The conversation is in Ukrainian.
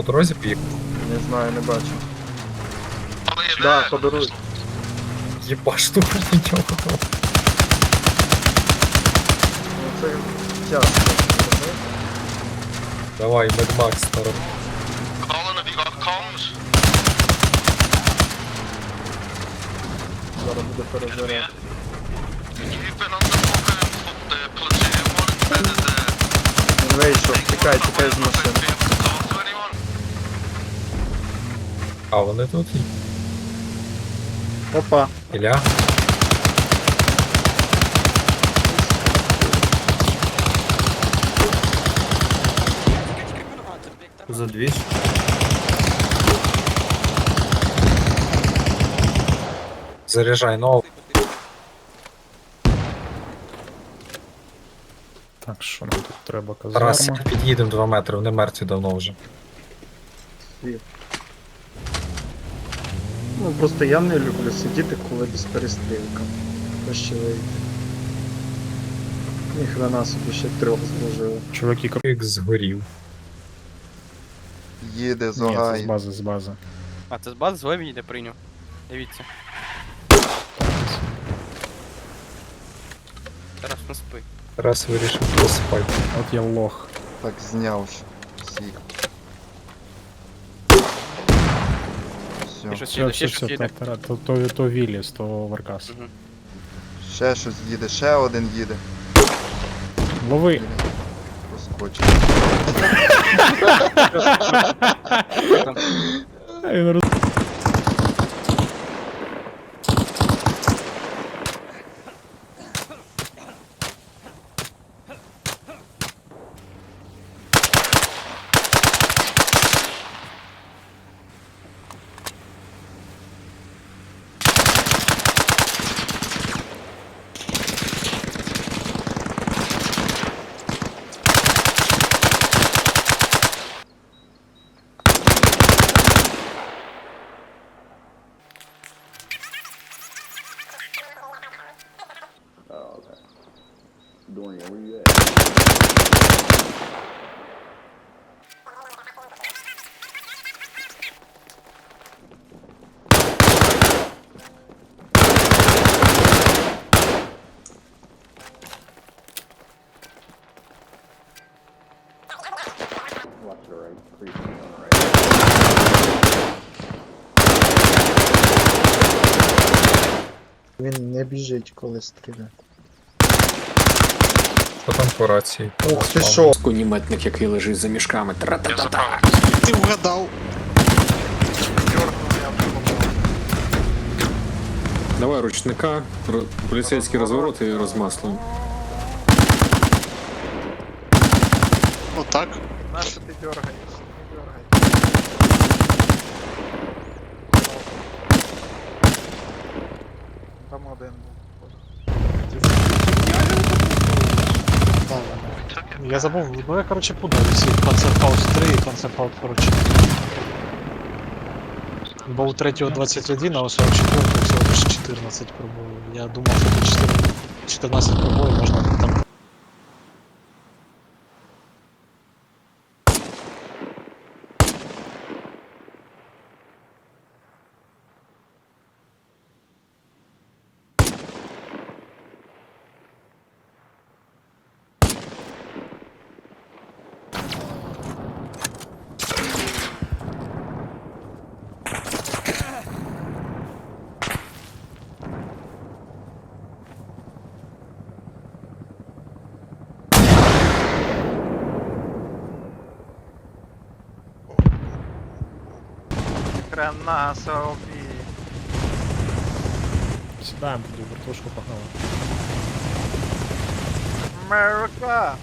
по дорозі поїхав? Не знаю, не бачу. Да, подаруй. Єбаш, тут нічого. Ну це тяжко. Давай, Медмакс старо. Colin, have you got comms? Зараз буде перезаряд. You've been on the fucking the platoon one instead of. Він вийшов, тікай, тікай з машини. А, вони тут? Опа. Ілля? За двіж. Заряджай нову. Так, що нам тут треба Раз казарма? під'їдемо 2 метри, вони мертві давно вже. Ну просто я не люблю сидіти, коли без перестрілка. Вийти. Ніхрена собі ще трьох зложили. Чуваки, кр... Як згорів. Їде Ні, це з бази, з бази. А, це з бази з Леві йде прийняв. Дивіться. Зараз не спи. Раз вирішив проспати. От я лох. Так зняв всіх. Ще щось Все, їде, все, ще щось все, їде. та, та, то, то, то Вілліс, то Варкас. Ще щось їде, ще один їде. Лови! Проскочив. А він роз... Він не біжить, коли стріляє. Що там по рації? Ух ти що? Куніметник, який лежить за мішками. Тра-та-та-та. Ти вгадав. Давай ручника, ро- поліцейський розворот і розмасло. Отак. Наше ти дергаєш? Я забув, ну я короче путаю всі Panzerfaust 3 і Panzerfaust, короче. Бо у 3 21, а у 44 всього лише 14 пробоїв. Я думав, що до 14, 14 пробоїв можна там Хрена собі. Сідаємо туди, вертушку погнали. Америка!